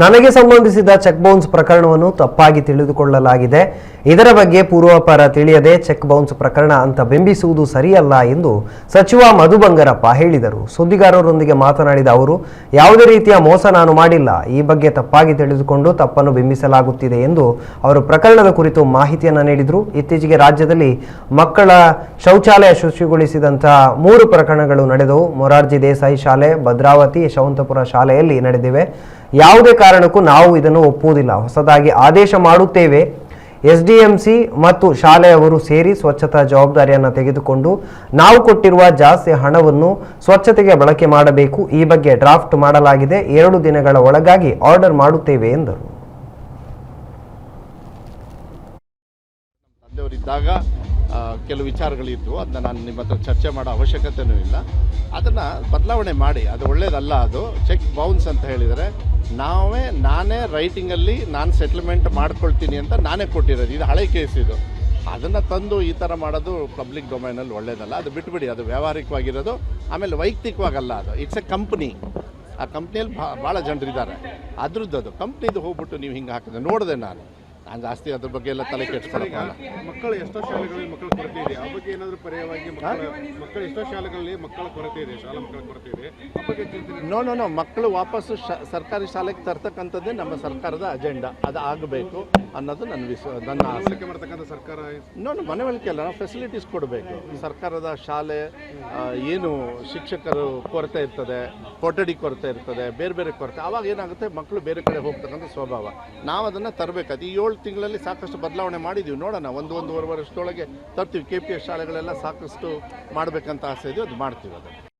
ನನಗೆ ಸಂಬಂಧಿಸಿದ check bounce ಪ್ರಕರಣವನ್ನು ತಪ್ಪಾಗಿ ತಿಳಿದುಕೊಳ್ಳಲಾಗಿದೆ. ಇದರ ಬಗ್ಗೆ ಪೂರ್ವಾಪರ ತಿಳಿಯದೆ ಚೆಕ್ ಬೌನ್ಸ್ ಪ್ರಕರಣ ಅಂತ ಬಿಂಬಿಸುವುದು ಸರಿಯಲ್ಲ ಎಂದು ಸಚಿವ ಮಧು ಬಂಗಾರಪ್ಪ ಹೇಳಿದರು. ಸುದ್ದಿಗಾರರೊಂದಿಗೆ ಮಾತನಾಡಿದ ಅವರು, ಯಾವುದೇ ರೀತಿಯ ಮೋಸ ನಾನು ಮಾಡಿಲ್ಲ. ಈ ಬಗ್ಗೆ ತಪ್ಪಾಗಿ ತಿಳಿದುಕೊಂಡು ತಪ್ಪನ್ನು ಬಿಂಬಿಸಲಾಗುತ್ತಿದೆ ಎಂದು ಅವರು ಪ್ರಕರಣದ ಕುರಿತು ಮಾಹಿತಿಯನ್ನು ನೀಡಿದರು. ಇತ್ತೀಚೆಗೆ ರಾಜ್ಯದಲ್ಲಿ ಮಕ್ಕಳ ಶೌಚಾಲಯ ಶುಚಿಗೊಳಿಸಿದಂತಹ ಮೂರು ಪ್ರಕರಣಗಳು ನಡೆದವು. ಮೊರಾರ್ಜಿ ದೇಸಾಯಿ ಶಾಲೆ, ಭದ್ರಾವತಿ, ಯಶವಂತಪುರ ಶಾಲೆಯಲ್ಲಿ ನಡೆದಿವೆ. ಯಾವುದೇ ಕಾರಣಕ್ಕೂ ನಾವು ಇದನ್ನು ಒಪ್ಪುವುದಿಲ್ಲ. ಹೊಸದಾಗಿ ಆದೇಶ ಮಾಡುತ್ತೇವೆ. ಎಸ್ ಡಿ ಎಂ ಸಿ ಮತ್ತು ಶಾಲೆಯವರು ಸೇರಿ ಸ್ವಚ್ಛತಾ ಜವಾಬ್ದಾರಿಯನ್ನು ತೆಗೆದುಕೊಂಡು ನಾವು ಕೊಟ್ಟಿರುವ ಜಾಸ್ತಿ ಹಣವನ್ನು ಸ್ವಚ್ಛತೆಗೆ ಬಳಕೆ ಮಾಡಬೇಕು. ಈ ಬಗ್ಗೆ ಡ್ರಾಫ್ಟ್ ಮಾಡಲಾಗಿದೆ. ಎರಡು ದಿನಗಳ ಒಳಗಾಗಿ ಆರ್ಡರ್ ಮಾಡುತ್ತೇವೆ ಎಂದರು. ಕೆಲವು ವಿಚಾರಗಳಿದ್ವು. ಅದನ್ನ ನಾನು ನಿಮ್ಮ ಹತ್ರ ಚರ್ಚೆ ಮಾಡೋ ಅವಶ್ಯಕತೆಯೂ ಇಲ್ಲ. ಅದನ್ನು ಬದಲಾವಣೆ ಮಾಡಿ, ಅದು ಒಳ್ಳೇದಲ್ಲ ಅದು ಚೆಕ್ ಬೌನ್ಸ್ ಅಂತ ಹೇಳಿದರೆ, ನಾವೇ, ನಾನೇ ರೈಟಿಂಗಲ್ಲಿ ನಾನು ಸೆಟ್ಲ್ಮೆಂಟ್ ಮಾಡ್ಕೊಳ್ತೀನಿ ಅಂತ ನಾನೇ ಕೊಟ್ಟಿರೋದು. ಇದು ಹಳೆ ಕೇಸ್ ಇದು. ಅದನ್ನು ತಂದು ಈ ಥರ ಮಾಡೋದು ಪಬ್ಲಿಕ್ ಡೊಮೈನಲ್ಲಿ ಒಳ್ಳೇದಲ್ಲ. ಅದು ಬಿಟ್ಬಿಡಿ, ಅದು ವ್ಯಾವಹಾರಿಕವಾಗಿರೋದು. ಆಮೇಲೆ ವೈಯಕ್ತಿಕವಾಗಲ್ಲ ಅದು. ಇಟ್ಸ್ ಎ ಕಂಪ್ನಿ ಆ ಕಂಪ್ನಿಯಲ್ಲಿ ಭಾಳ ಜನರಿದ್ದಾರೆ. ಅದ್ರದ್ದು ಅದು ಕಂಪ್ನಿದು ಹೋಗ್ಬಿಟ್ಟು ನೀವು ಹಿಂಗೆ ಹಾಕಿದ್ರೆ ನೋಡಿದೆ ನಾನು. ನಾನು ಜಾಸ್ತಿ ಅದ್ರ ಬಗ್ಗೆ ಎಲ್ಲ ತಲೆ ಕೆಡ್ಸ್ಕೊಳಕ್ಕಲ್ಲ ಮಕ್ಕಳು ಎಷ್ಟೋ ಶಾಲೆಗಳಲ್ಲಿ ಮಕ್ಕಳ ಕೊರತೆ ಇದೆ. ಆ ಬಗ್ಗೆ ಏನಾದರೂ ಪರ್ಯಾಯವಾಗಿ ಮಕ್ಕಳು ಮಕ್ಕಳು ಎಷ್ಟೋ ಶಾಲೆಗಳಲ್ಲಿ ಮಕ್ಕಳ ಕೊರತೆ ಇದೆ ಶಾಲಾ ಮಕ್ಕಳ ಕೊರತೆ ಇದೆ. ಆ ಬಗ್ಗೆ ಚಿಂತನೆ ನೋ ನೋ ನೋ ಮಕ್ಕಳು ವಾಪಸ್ಸು ಶ ಸರ್ಕಾರಿ ಶಾಲೆಗೆ ತರ್ತಕ್ಕಂಥದ್ದೇ ನಮ್ಮ ಸರ್ಕಾರದ ಅಜೆಂಡಾ. ಅದು ಆಗಬೇಕು ಅನ್ನೋದು ನನ್ನ ವಿಶ್ವ ನನ್ನ ಆಸಕ್ತಿ ಮಾಡ್ತಕ್ಕಂಥ ಸರ್ಕಾರ ನೋ ನೋ ಮನವಳಿಕೆ ಅಲ್ಲ. ನಾವು ಫೆಸಿಲಿಟೀಸ್ ಕೊಡಬೇಕು. ಸರ್ಕಾರದ ಶಾಲೆ ಆ, ಏನು ಶಿಕ್ಷಕರು ಕೊರತೆ ಇರ್ತದೆ ಕೊಠಡಿ ಕೊರತೆ ಇರ್ತದೆ ಬೇರೆ ಬೇರೆ ಕೊರತೆ. ಆವಾಗ ಏನಾಗುತ್ತೆ? ಮಕ್ಕಳು ಬೇರೆ ಕಡೆ ಹೋಗ್ತಕ್ಕಂಥ ಸ್ವಭಾವ. ನಾವು ಅದನ್ನು ತರಬೇಕು. ಅದು ಈ ಏಳು ತಿಂಗಳಲ್ಲಿ ಸಾಕಷ್ಟು ಬದಲಾವಣೆ ಮಾಡಿದ್ದೀವಿ ನೋಡೋಣ, ಒಂದು ಒಂದೂವರೆ ವರ್ಷದೊಳಗೆ ತರ್ತೀವಿ. ಕೆ ಪಿ ಎಸ್ ಶಾಲೆಗಳೆಲ್ಲ ಸಾಕಷ್ಟು ಮಾಡಬೇಕಂತ ಆಸೆ ಇದೆ, ಅದು ಮಾಡ್ತೀವಿ ಅದು